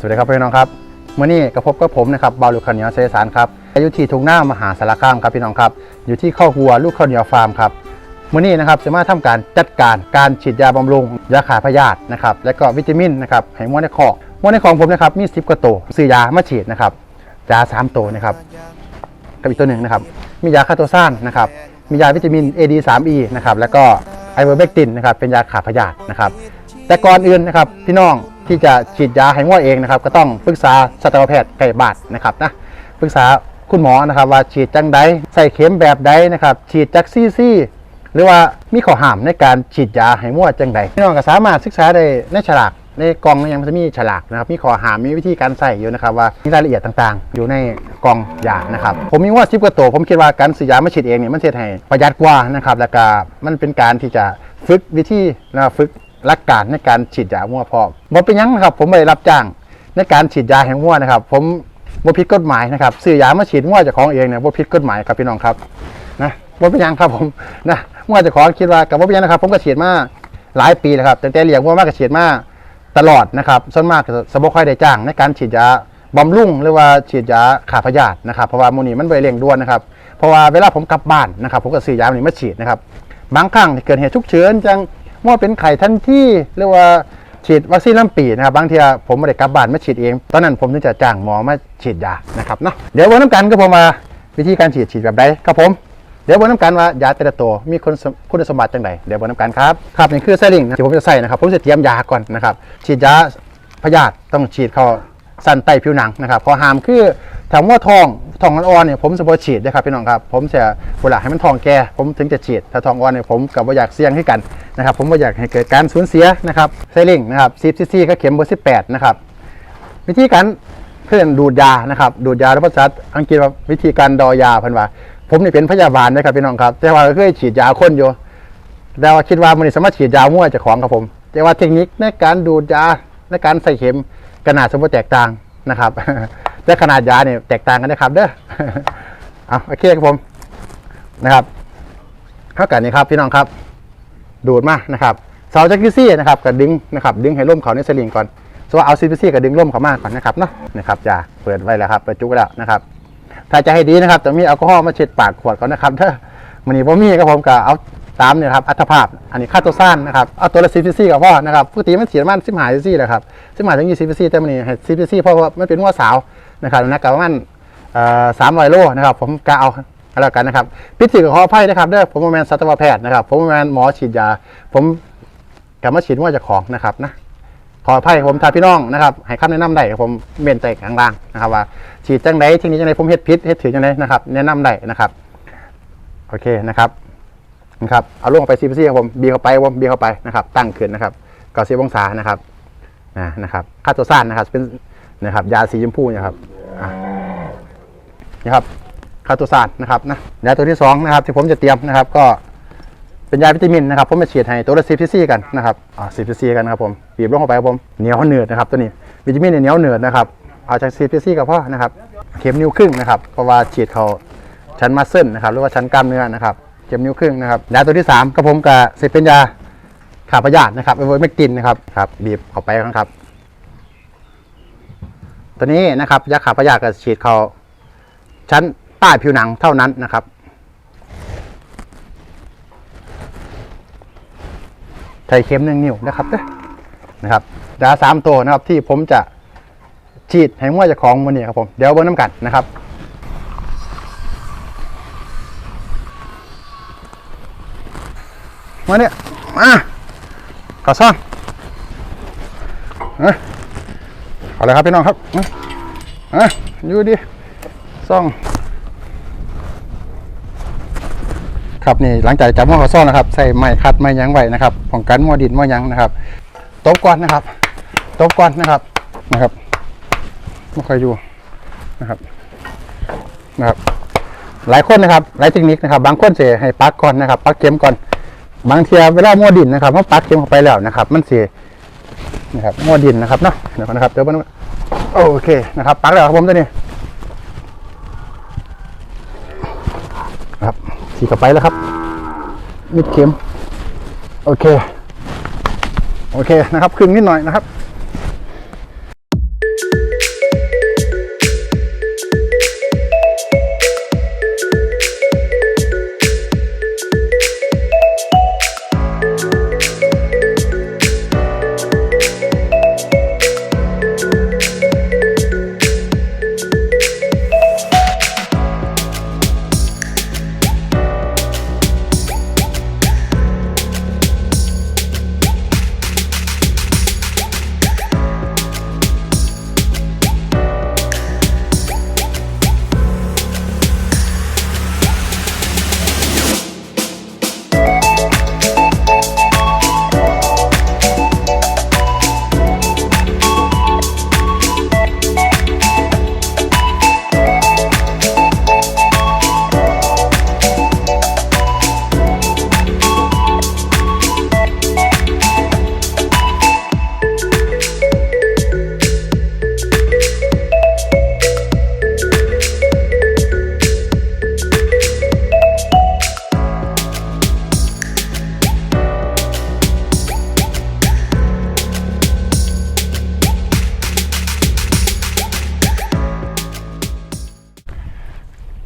สวัสดีครับพี่น้องครับเมื่อนี้กับพบกับผมนะครับบาลูกข้าวเหนียวเซสานครับอายุที่ทุ่งหน้ามหาสารคามครับพี่น้องครับ อยู่ที่ข้าวหัวลูกข้าวเหนียวฟาร์มครับเมื่อนี้นะครับจะมาทำการจัดการการฉีดยาบำรุงยาขาพยาธินะครับและก็วิตามินนะครับให้ม้วนในคอกม้วนในของผมนะครับมี10กว่าตัวซื้อยามาฉีดนะครับยาสามตัวนะครับกับอีกตัวหนึ่งนะครับมียาคาโตซานนะครับมียาวิตามิน AD3E นะครับแล้วก็ไอเวอร์เบกตินนะครับเป็นยาขาพยาธินะครับแต่ก่อนอื่นนะครับพี่น้อง ที่จะฉีดยาให้งัวเองนะครับ ก็ต้องปรึกษาสัตวแพทย์ไก่บาดนะครับนะปรึกษาคุณหมอนะครับว่าฉีดจังใดใส่เข็มแบบใดนะครับ ฉีดจากซี่ซี่หรือว่ามีข้อห้ามในการฉีดยาให้มั่วจังใดพี่น้องก็สามารถศึกษาได้ในฉลากในกล่องยังจะมีฉลากนะครับมีข้อห้ามมีวิธีการใส่อยู่นะครับว่ามีรายละเอียดต่างๆ อยู่ในกล่องยานะครับ ผมมีว่าซิบกว่าตัวผมคิดว่าการซื้อยามาฉีดเองเนี่ยมันเสียให้ประหยัดกว่านะครับแล้วก็มันเป็นการที่จะฝึกวิธีนะฝึก หลักการในการฉีดยามั่วพอมบ่เป็นยังนะครับ ผมไม่ได้รับจ้างในการฉีดยาให้มั่วนะครับ ผมบ่ผิดกฎหมายนะครับซื้อยามาฉีดมั่วเจากของเองเนี่ยบ่ผิดกฎหมายครับพี่น้องครับนะว่เป็นยังครับผมนะเมื่อจะของคิดว่ากับว่เป็นยังนะครับ ผมก็ฉีดมาหลายปีแล้วครับตั้งแต่เลี้ยงวัวมากก็ฉีดมาตลอดนะครับส่วนมากสะบกค่อยได้จ้างในการฉีดยาบำรุงหรือว่าฉีดยาขาพยาธินะครับเพราะว่าโมนี่มันไปเร่งด่วนนะครับเพราะว่าเวลาผมกลับบ้านนะครับผมก็ซื้อยาโมนี่มาฉีดนะครับบางครั้งเกิดเหตุฉุกเฉินจัง ว่าเป็นไข้ทันทีหรือว่าฉีดวัคซีนลำปีนะครับบางทีผมไม่ได้กลับบ้านมาฉีดเอง ตอนนั้นผมถึงจะจ้างหมอมาฉีดยานะครับเนาะเดี๋ยววันน้ำกันก็ผมมาวิธีการฉีดฉีดแบบใดครับผมเดี๋ยวบนน้ำกันว่ายาแต่ละตัวมีคุณคุณสมบัติจังไดเดี๋ยวบนน้ำกันครับครับนี่คือไซลิงนะที่ผมจะใส่นะครับผมจะเตรียมยาก่อนนะครับฉีดยาพยาธิต้องฉีดเข้าสันไตผิวหนังนะครับพอหามคือถามว่าทองทองอ่อนๆเนี่ยผมจะบ่ฉีดนะครับพี่น้องครับผมจะเวลาให้มันทองแก่ผมถึงจะฉีดถ้าทองอ่อนเนี่ยผมกับว่าอยากเสี่ยงให้กัน นะครับผมว่าอยากให้เกิดการสูญเสียนะครับไซลิงนะครับ10ซีซีก็เข็มเบอร์18นะครับวิธีการเพื่อนดูดยานะครับดูดยาแล้วภาษาอังกฤษว่าวิธีการดอยาพันว่า ผมนี่เป็นพยาบาลนะครับพี่น้องครับ แต่ว่าเคยฉีดยาคนอยู่แต่ว่าคิดว่ามันสามารถฉีดยามั่วจากของครับผม แต่ว่าเทคนิคในการดูดยาในการใส่เข็มขนาดสมมติแตกต่างนะครับแต่ขนาดยาเนี่ยแตกต่างกันนะครับเด้อเอาโอเคครับผมนะครับเท่ากันนี้ครับพี่น้องครับ ดูดมานะครับเสาจากกิซี่นะครับก็ดึงนะครับดึงให้ร่มเขาในสลิงก่อนส่วนเอาซีพีซี่ก็ดึงร่มเขามากก่อนนะครับเนาะนะครับจะเปิดไว้แล้วครับปิดจุกไว้แล้วนะครับถ้าจะให้ดีนะครับต้องมีแอลกอฮอล์มาเช็ดปากขวดก่อนนะครับเด้อมันนี่ผมมีครับผมก็เอาตามเนี่ยครับอัตภาพอันนี้ค่าตัวสั้นนะครับเอาตัวละซีพีซี่กับพ่อนะครับปกติมันเสียมันสิบหายซีซี่แหละครับสิบหายถึงยี่สิบซีแต่มันนี่ให้ซีพีซี่เพราะว่ามันเป็นว่าสาวนะครับนักกับมาณสามร้อยโลนะครับผมกะเอา แล้วกันนะครับพิธีกับขออภัยนะครับเด้อผมเป็นแมนสัตวแพทย์นะครับ ผมเป็นแมนหมอฉีดยา ผมกลับมาฉีดว่าจะของนะครับนะขออภัยผมทาพี่น้องนะครับให้คำแนะนำได้ผมเมนใจกลางๆนะครับว่าฉีดจังไดทีนี้จังไดผมเฮ็ดพิษเฮ็ดถือจังไดนะครับแนะนำได้นะครับโอเคนะครับนะครับเอาลงไปซีพีซีครับผมบีเข้าไปผมบีเข้าไปนะครับ ตั้งขึ้นนะครับก่อสีองศานะครับนะนะครับค่าตัวสั้นนะครับเป็นนะครับยาสีชมพูนะครับอะนี่ครับ คาโตซานนะครับนะยาตัวที่สองนะครับที่ผมจะเตรียมนะครับ ก็เป็นยาวิตามินนะครับผมมาฉีดให้ตัวละสิบซีซีกันนะครับอ่าสิบซีซีกันนะครับผมบีบลงเข้าไปครับผมเหนียวเหนืดนะครับตัวนี้วิตามินเนี่ยเหนียวเหนืดนะครับเอาจากสิบซีซีกับพ่อนะครับเข็มนิ้วครึ่งนะครับเพราะว่าฉีดเขาชั้นมัสเซิลนะครับหรือว่าชั้นกล้ามเนื้อนะครับเข็มนิ้วครึ่งนะครับยาตัวที่สามก็ผมกับสิเป็นยาขาพยาธินะครับไอโวเมกตินนะครับครับบีบเข้าไปครับตัวนี้นะครับยาขาพยาธิก็ฉีดเขาชั้น ใต้ผิวหนังเท่านั้นนะครับไทยเข็มหนึ่งนิ้วนะครับเด้นะครับยาสามตัวนะครับที่ผมจะฉีดให้มั่วเจะของมันนี่ครับผมเดี๋ยวเบิ้งน้ำกันนะครับมาเนี่ยมาขอซ่อนเอ้ยเอาเลยครับพี่น้องครับเอ้ยเอ้ยอยู่ดีซ่อง ครับนี่หลังจากจับหม้อข้าซ่องนะครับ ใส่ไม้คัดไม้ยั้งไว้นะครับป้องกันม้อดินม้อยั้งนะครับตบก่อนนะครับตบก่อนนะครับนะครับไม่ค่อยอยู่นะครับนะครับ หลายคนนะครับ หลายเทคนิคนะครับ บางคนเสียให้ปักก่อนนะครับปักเข็มก่อน บางเทียเวลาม้อดินนะครับเขาปักเข็มเข้าไปแล้วนะครับ มันเสียนะครับม้อดินนะครับเนาะเดี๋ยวก่อนนะครับเดี๋ยวมันโอเคนะครับปักแล้วครับผมตัวนี้ สี่กลับไปแล้วครับมิดเข็ม โอเค โอเคนะครับ ครึ่งนิดหน่อยนะครับ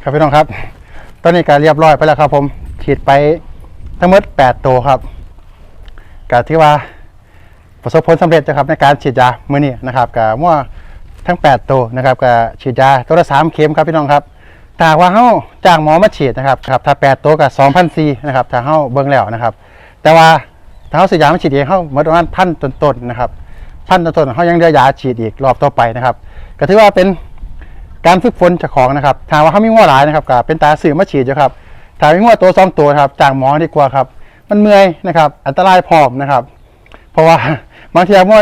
ครับพี่น้องครับตอนนี้ก็เรียบร้อยไปแล้วครับ ผมฉีดไปทั้งหมด8ตัวครับก็ที่ว่าประสบผลสำเร็จนะครับในการฉีดยาเมื้อนี้นะครับกับมั่วทั้ง 8 ตัวนะครับกับฉีดยาตัวละ3เข็มครับพี่น้องครับถ้าว่าเฮาจ้างหมอมาฉีดนะครับครับถ้า 8 ตัวกับ2,004นะครับถ้าเฮาเบิ่งแล้วนะครับ แต่ว่าถ้าเฮาซื้อยามาฉีดเองเฮาหมดประมาณพันต้นๆนะครับพันต้นๆเฮายังเหลือยาฉีดอีกรอบต่อไปนะครับก็ถือว่าเป็น การฝึกฝนเจาของนะครับถ้าว่าเขามีงัวหลายนะครับก็เป็นตาสื่อมาฉีดอยู่ครับถ้ามีงัวตัวสองตัวครับจ้างหมอดีกว่าครับ มันเมื่อยนะครับ อันตรายพร้อมนะครับ เพราะว่าบางทีงัว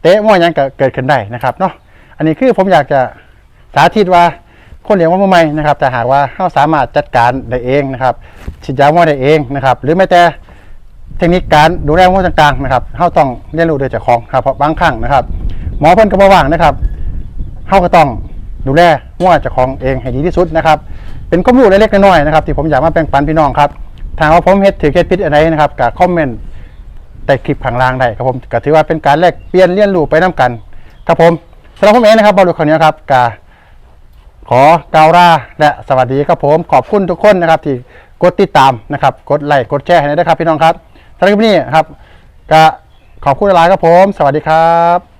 เตะงัวยังเกิดขึ้นได้นะครับเนาะอันนี้คือผมอยากจะสาธิตว่าคนเลี้ยงวัวมือใหม่นะครับแต่หากว่าเขาสามารถจัดการได้เองนะครับฉีดยางัวได้เองนะครับ หรือแม้แต่เทคนิคการดูแลงัวต่างๆนะครับเขาต้องเรียนรู้โดยเจ้าของครับเพราะบางครั้งนะครับ หมอเพิ่นก็บ่ว่างนะครับเขาก็ต้อง ดูแลงัวเจ้าของเองให้ดีที่สุดนะครับ เป็นข้อมูลเล็กๆน้อยๆนะครับที่ผมอยากมาแบ่งปันพี่น้องครับถ้าว่าผมเฮ็ดถือเคล็ดพิษอะไรนะครับกับคอมเมนต์ใต้คลิปข้างล่างได้ครับผมก็ถือว่าเป็นการแลกเปลี่ยนเรียนรู้ไปน้กันครับผมสำหรับผมเองนะครับบอลลูกคนนี้ครับกาขอกล่าวลาและสวัสดีครับผมขอบคุณทุกคนนะครับ ที่กดติดตามนะครับ กดไลค์กดแชร์ให้ด้วยครับพี่น้องครับสำหรับคลิปนี้ครับก็ขอบคุณหลายครับผม สวัสดีครับ